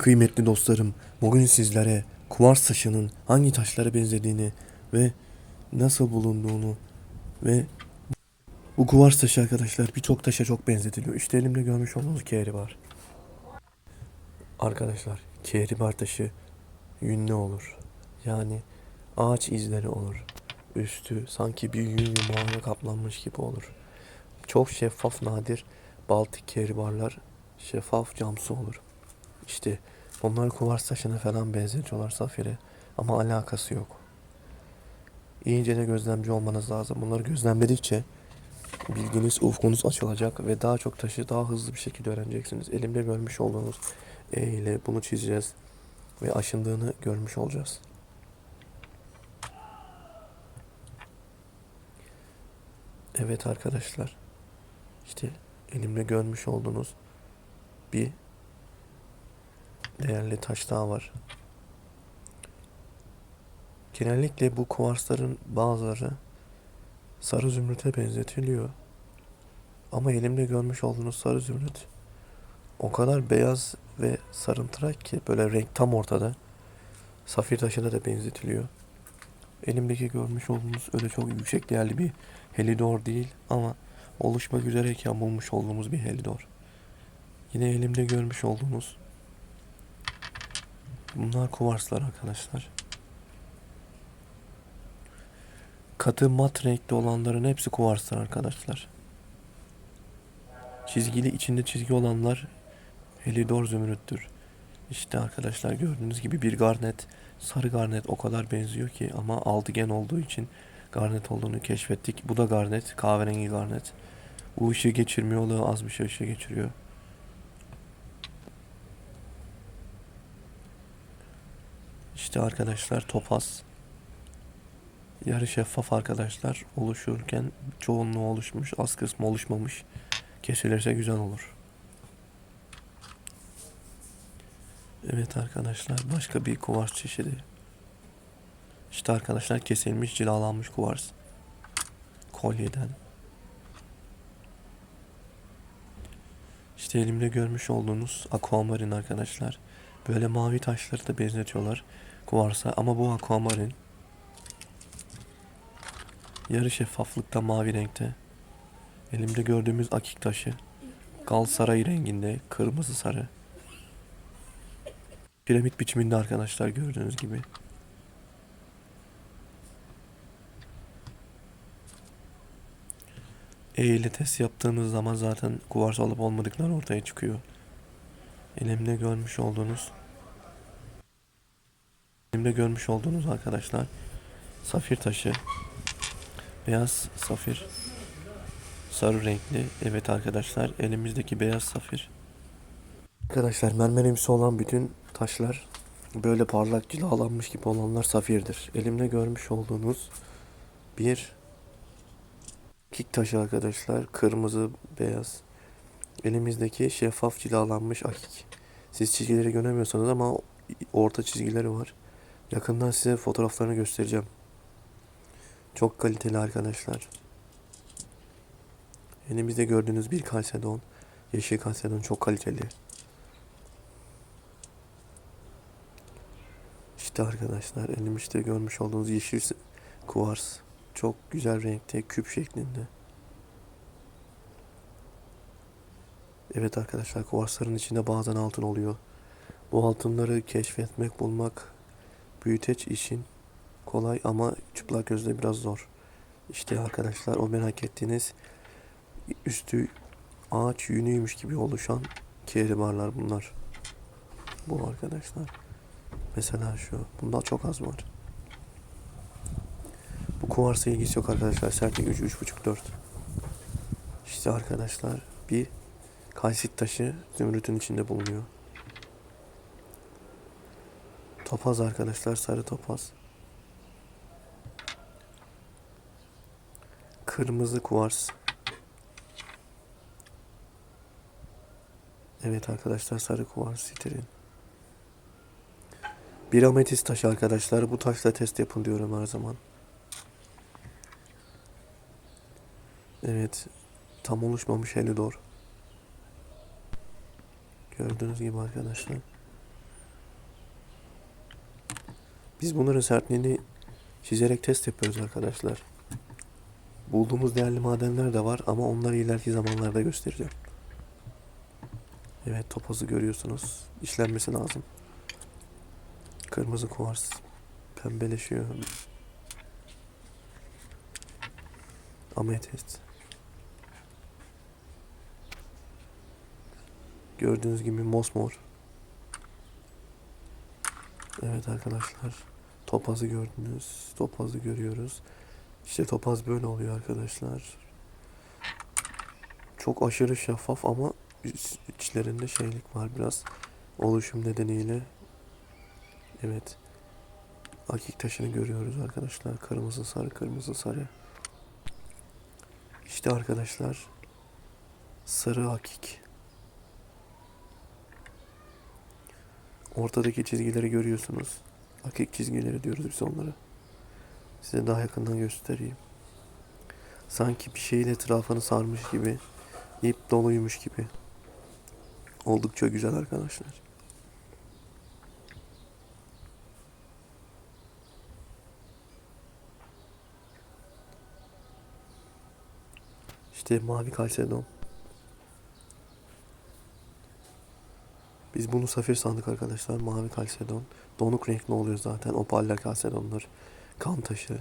Kıymetli dostlarım, bugün sizlere kuvars taşının hangi taşlara benzediğini ve nasıl bulunduğunu ve bu kuvars taşı arkadaşlar birçok taşa çok benzetiliyor. İşte elimde görmüş olduğunuz kehribar. Arkadaşlar kehribar taşı yünlü olur. Yani ağaç izleri olur. Üstü sanki bir yün yumağına kaplanmış gibi olur. Çok şeffaf nadir Baltik kehribarlar şeffaf camsı olur. İşte bunlar kuvars taşına falan benzetiyorlar safire ama alakası yok. İyice de gözlemci olmanız lazım. Bunları gözlemledikçe bilginiz, ufkunuz açılacak ve daha çok taşı daha hızlı bir şekilde öğreneceksiniz. Elimde görmüş olduğunuz E ile bunu çizeceğiz ve aşındığını görmüş olacağız. Evet arkadaşlar. İşte elimde görmüş olduğunuz bir değerli taş daha var. Genellikle bu kuvarsların bazıları sarı zümrüte benzetiliyor. Ama elimde görmüş olduğunuz sarı zümrüt o kadar beyaz ve sarımtırak ki böyle renk tam ortada. Safir taşına da benzetiliyor. Elimdeki görmüş olduğunuz öyle çok yüksek değerli bir helidor değil ama oluşmak üzereyken bulmuş olduğumuz bir helidor. Yine elimde görmüş olduğunuz bunlar kuvarslar arkadaşlar. Katı mat renkli olanların hepsi kuvarslar arkadaşlar. Çizgili içinde çizgi olanlar helidor zümrüttür. İşte arkadaşlar gördüğünüz gibi bir garnet, sarı garnet o kadar benziyor ki ama altıgen olduğu için garnet olduğunu keşfettik. Bu da garnet, kahverengi garnet. Bu ışığı geçirmiyor, az bir şey ışığı geçiriyor. İşte arkadaşlar topaz. Yarı şeffaf arkadaşlar oluşurken çoğunluğu oluşmuş, az kısmı oluşmamış. Kesilirse güzel olur. Evet arkadaşlar başka bir kuvars çeşidi. İşte arkadaşlar kesilmiş cilalanmış kuvars. Kolyeden. İşte elimde görmüş olduğunuz aquamarin arkadaşlar. Böyle mavi taşları da benzetiyorlar kuvarsa ama bu aquamarin yarı şeffaflıkta mavi renkte. Elimde gördüğümüz akik taşı Galatasaray renginde kırmızı sarı. Piramit biçiminde arkadaşlar gördüğünüz gibi. E ile test yaptığınız zaman zaten kuvars olup olmadıkları ortaya çıkıyor. Elimde görmüş olduğunuz elimde görmüş olduğunuz arkadaşlar safir taşı beyaz safir sarı renkli evet arkadaşlar elimizdeki beyaz safir Arkadaşlar mermerimsi olan bütün taşlar böyle parlak cilalanmış gibi olanlar safirdir. Elimde görmüş olduğunuz bir kik taşı arkadaşlar. Kırmızı, beyaz. Elimizdeki şeffaf cilalanmış akik. Siz çizgileri göremiyorsanız ama orta çizgileri var. Yakından size fotoğraflarını göstereceğim. Çok kaliteli arkadaşlar. Elimizde gördüğünüz bir kalsedon. Yeşil kalsedon çok kaliteli. İşte arkadaşlar elimizde görmüş olduğunuz yeşil kuvars. Çok güzel renkte küp şeklinde. Evet arkadaşlar kuvarsların içinde bazen altın oluyor. Bu altınları keşfetmek, bulmak büyüteç için kolay ama çıplak gözle biraz zor. İşte arkadaşlar o merak ettiğiniz üstü ağaç yünüymüş gibi oluşan kehribarlar bunlar. Bu arkadaşlar. Mesela şu. Bunda çok az var. Bu kuvarsa ilgisi yok arkadaşlar. Sertlik 3, 3.5, 4. İşte arkadaşlar bir kalsit taşı zümrütün içinde bulunuyor. Topaz arkadaşlar. Sarı topaz. Kırmızı kuvars. Evet arkadaşlar sarı kuvars sitrin. Bir ametist taşı arkadaşlar. Bu taşla test yapın diyorum her zaman. Evet. Tam oluşmamış helidor. Gördüğünüz gibi arkadaşlar. Biz bunların sertliğini çizerek test yapıyoruz arkadaşlar. Bulduğumuz değerli madenler de var ama onları ileriki zamanlarda göstereceğim. Evet topazı görüyorsunuz. İşlenmesi lazım. Kırmızı kuvars pembeleşiyor. Ametist. Gördüğünüz gibi mosmor. Evet arkadaşlar. Topazı gördünüz. Topazı görüyoruz. İşte topaz böyle oluyor arkadaşlar. Çok aşırı şeffaf ama iç- içlerinde şeylik var biraz. Oluşum nedeniyle. Evet. Akik taşını görüyoruz arkadaşlar. Kırmızı sarı kırmızı sarı. İşte arkadaşlar. Sarı akik. Ortadaki çizgileri görüyorsunuz. Akik çizgileri diyoruz biz onlara. Size daha yakından göstereyim. Sanki bir şeyin etrafını sarmış gibi, ip doluymuş gibi. Oldukça güzel arkadaşlar. İşte mavi kalsedon. Biz bunu safir sandık arkadaşlar. Mavi kalsedon. Donuk renkli oluyor zaten. Opaller kalsedonlar. Kan taşı.